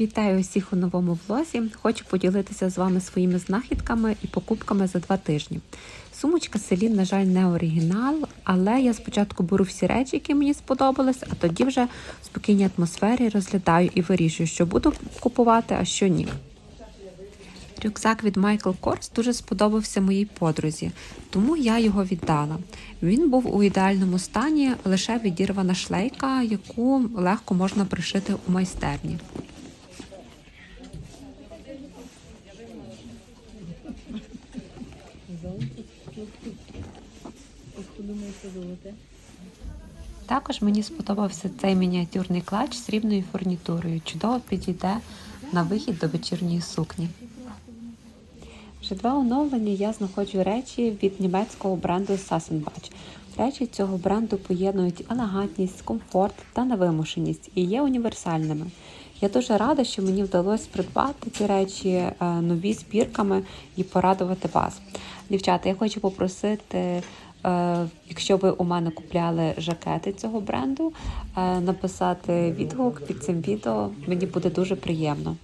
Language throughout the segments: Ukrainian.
Вітаю усіх у новому влозі. Хочу поділитися з вами своїми знахідками і покупками за два тижні. Сумочка Селін, на жаль, не оригінал, але я спочатку беру всі речі, які мені сподобались, а тоді вже в спокійній атмосфері розглядаю і вирішую, що буду купувати, а що ні. Рюкзак від Michael Kors дуже сподобався моїй подрузі, тому я його віддала. Він був у ідеальному стані, лише відірвана шлейка, яку легко можна пришити у майстерні. Також мені сподобався цей мініатюрний клач з срібною фурнітурою. Чудово підійде на вихід до вечірньої сукні. Вже два оновлення я знаходжу речі від німецького бренду Sassenbach. Речі цього бренду поєднують елегантність, комфорт та невимушеність і є універсальними. Я дуже рада, що мені вдалося придбати ці речі е, нові збірками і порадувати вас. Дівчата, я хочу попросити, е, якщо ви у мене купляли жакети цього бренду, е, написати відгук під цим відео. Мені буде дуже приємно.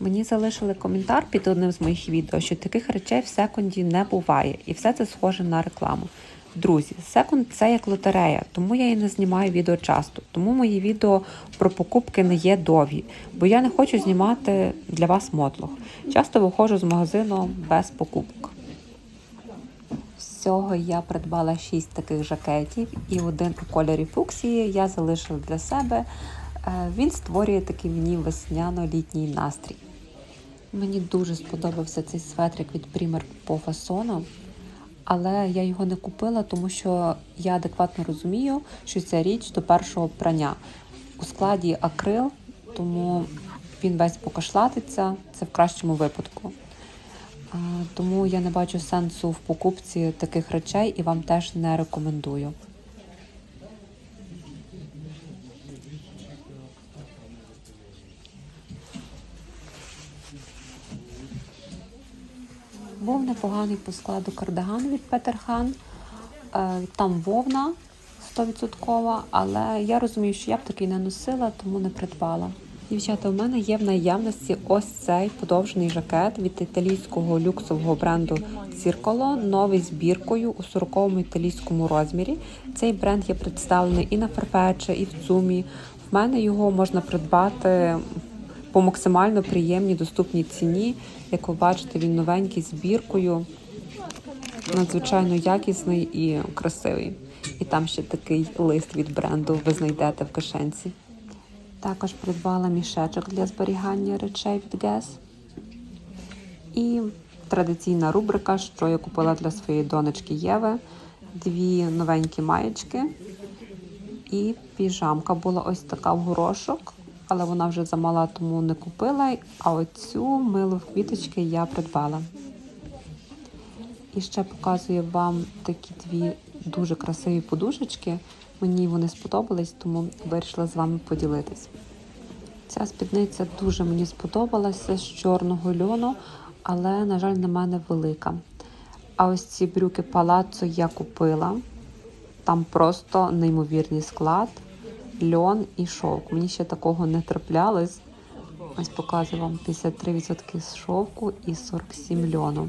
Мені залишили коментар під одним з моїх відео, що таких речей в секунді не буває, і все це схоже на рекламу. Друзі, секунд це як лотерея, тому я і не знімаю відео часто. Тому мої відео про покупки не є довгі, бо я не хочу знімати для вас мотлох. Часто виходжу з магазину без покупок. Всього я придбала 6 таких жакетів і один у кольорі фуксії я залишила для себе. Е, Він створює такий мені весняно-літній настрій. Мені дуже сподобався цей светрик від Primer по фасону, але я його не купила, тому що я адекватно розумію, що ця річ до першого прання. У складі акрил, тому він весь покашлатиться, це в кращому випадку. Тому я не бачу сенсу в покупці таких речей і вам теж не рекомендую. Непоганий по складу кардиган від Петерхан. Е, Там вовна 100%, але я розумію, що я б такий не носила, тому не придбала. Дівчата, у мене є в наявності ось цей подовжений жакет від італійського люксового бренду Circolo, новий збіркою у 40-му італійському розмірі. Цей бренд є представлений і на Farfetch, і в Цумі. В мене його можна придбати по максимально приємній доступній ціні. Як ви бачите, він новенький з біркою, надзвичайно якісний і красивий. І там ще такий лист від бренду ви знайдете в кишенці. Також придбала мішечок для зберігання речей від Guess. І традиційна рубрика, що я купила для своєї донечки Єви. Дві новенькі маєчки. І піжамка була ось така в горошок, але вона вже замала, тому не купила. А оцю милу в квіточки я придбала. І ще показую вам такі дві дуже красиві подушечки. Мені вони сподобались, тому вирішила з вами поділитись. Ця спідниця дуже мені сподобалася з чорного льону, але, на жаль, на мене велика. А ось ці брюки палаццо я купила. Там просто неймовірний склад, льон і шовк. Мені ще такого не траплялось. Ось показую вам 53% з шовку і 47 льону.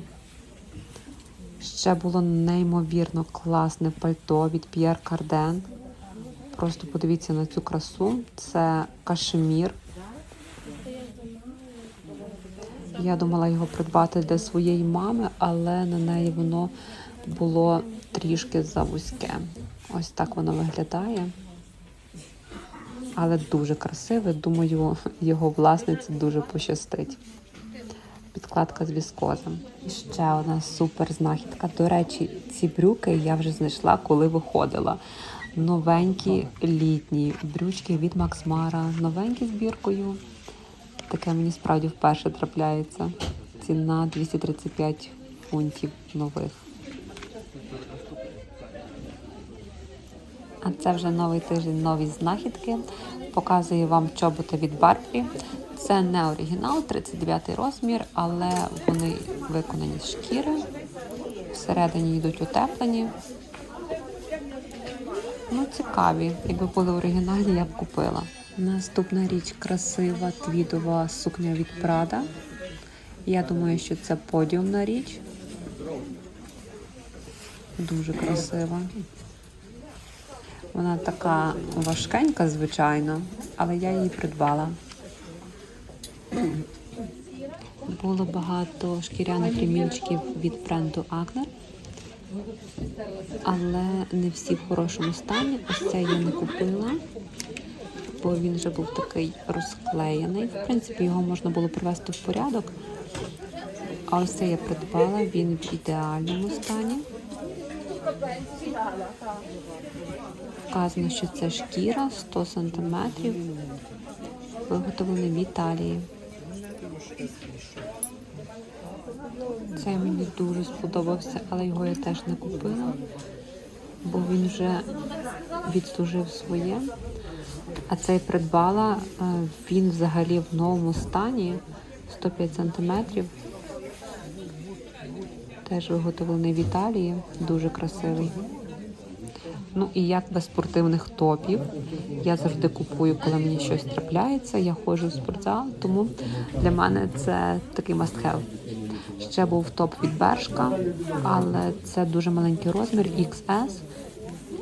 Ще було неймовірно класне пальто від Pierre Cardin. Просто подивіться на цю красу. Це кашемір. Я думала його придбати для своєї мами, але на неї воно було трішки завузьке. Ось так воно виглядає. Але дуже красиве. Думаю, його власниці дуже пощастить. Підкладка з віскозом. І ще одна супер знахідка. До речі, ці брюки я вже знайшла, коли виходила. Новенькі літні брючки від Макс Мара, новенькі збіркою. Таке мені справді вперше трапляється. Ціна 235 фунтів нових. Це вже новий тиждень, нові знахідки. Показую вам чоботи від Барбі. Це не оригінал, 39 розмір, але вони виконані з шкіри. Всередині йдуть утеплені. Ну, цікаві. Якби були оригінальні, я б купила. Наступна річ красива твідова сукня від Прада. Я думаю, що це подіумна річ. Дуже красива. Вона така важкенька, звичайно, але я її придбала. Було багато шкіряних ремінчиків від бренду Акнер, але не всі в хорошому стані. Ось це я не купила, бо він вже був такий розклеєний. В принципі, його можна було привести в порядок. А ось це я придбала, він в ідеальному стані. Вказано, що це шкіра 100 см, виготовлений в Італії. Цей мені дуже сподобався, але його я теж не купила, бо він вже відслужив своє. А цей придбала, е, він взагалі в новому стані 105 см. Теж виготовлений в Італії, дуже красивий. Ну і як без спортивних топів. Я завжди купую, коли мені щось трапляється. Я ходжу в спортзал, тому для мене це такий must have. Ще був топ від Бершка, але це дуже маленький розмір XS,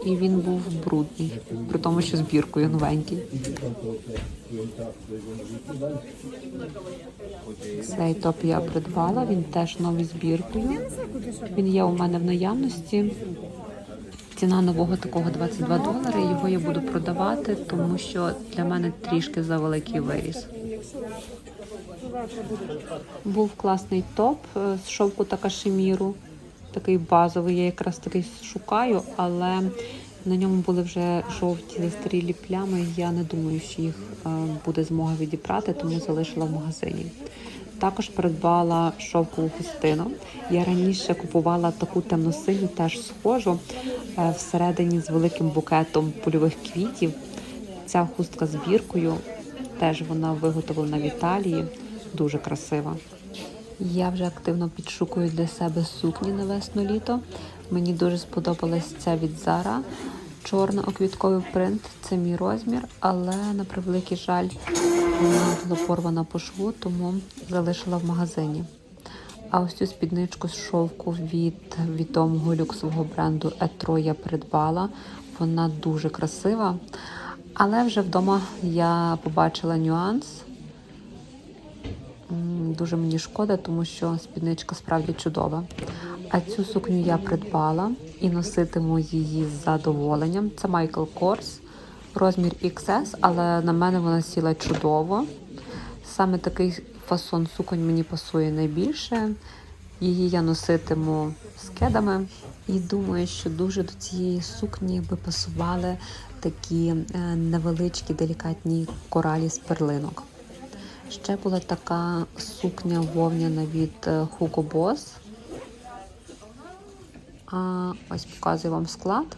і він був брудний, при тому, що збіркою новенький. Цей топ я придбала, він теж новий збіркою. Він є у мене в наявності. Ціна нового такого 22 долари. Його я буду продавати, тому що для мене трішки завеликий виріс. Був класний топ е, з шовку та кашеміру. Такий базовий, я якраз такий шукаю, але на ньому були вже жовті застарілі плями. Я не думаю, що їх е, буде змога відібрати, тому залишила в магазині. Також придбала шовкову хустину. Я раніше купувала таку темно-синю, теж схожу е, всередині з великим букетом польових квітів. Ця хустка з біркою, теж вона виготовлена в Італії, дуже красива. Я вже активно підшукую для себе сукні на весну-літо. Мені дуже сподобалась ця від Zara. Чорно-оквітковий принт це мій розмір, але на превеликий жаль вона була порвана по шву, тому залишила в магазині. А ось цю спідничку з шовку від відомого люксового бренду Етро я придбала. Вона дуже красива. Але вже вдома я побачила нюанс. Дуже мені шкода, тому що спідничка справді чудова. А цю сукню я придбала і носитиму її з задоволенням. Це Michael Kors, розмір XS, але на мене вона сіла чудово. Саме такий фасон суконь мені пасує найбільше. Її я носитиму з кедами. І думаю, що дуже до цієї сукні би пасували такі е, невеличкі делікатні коралі з перлинок. Ще була така сукня вовняна від е, Hugo Boss. А, ось показую вам склад,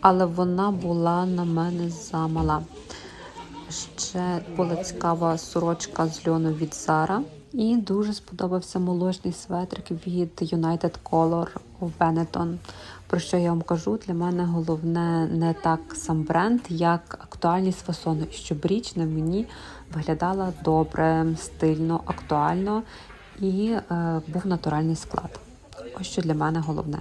але вона була на мене замала. Ще була цікава сорочка з льону від Zara. І дуже сподобався молочний светрик від United Color Benetton. Про що я вам кажу? Для мене головне не так сам бренд, як актуальність фасону, щоб річ на мені виглядала добре, стильно, актуально і е, був натуральний склад. Ось що для мене головне.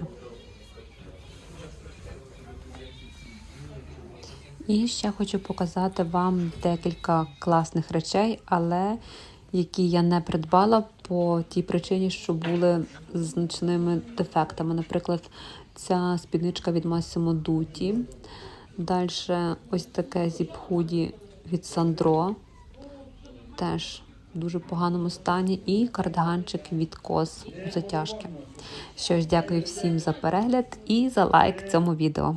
І ще хочу показати вам декілька класних речей, але які я не придбала по тій причині, що були значними дефектами. Наприклад, ця спідничка від Massimo Dutti. Далі ось таке зіп-худі від Sandro. Теж в дуже поганому стані. І кардиганчик від Кос у затяжки. Що ж, дякую всім за перегляд і за лайк цьому відео.